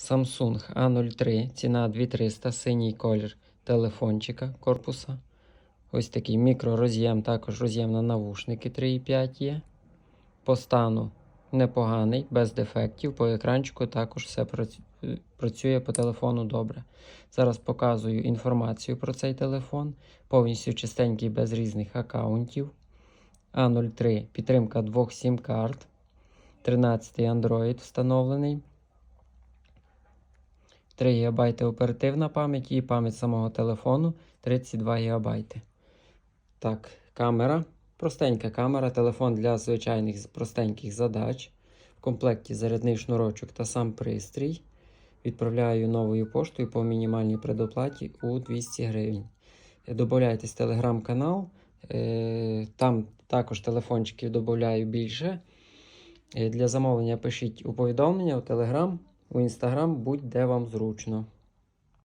Samsung A03, ціна 2300, синій колір телефончика корпуса. Ось такий мікророз'єм, також роз'єм на навушники 3,5 є. По стану непоганий, без дефектів. По екранчику також все працює по телефону добре. Зараз показую інформацію про цей телефон. Повністю чистенький, без різних аккаунтів. А03 підтримка двох сім-карт. 13 Android встановлений. 3 ГБ оперативна пам'ять і пам'ять самого телефону 32 ГБ. Так, камера. Простенька камера, телефон для звичайних простеньких задач. В комплекті зарядний шнурочок та сам пристрій. Відправляю новою поштою по мінімальній предоплаті у 200 гривень. Добавляйтесь в телеграм-канал. Е, Там також телефончиків додаю більше. Е, Для замовлення пишіть у повідомлення у Телеграм, у Інстаграм, будь-де вам зручно.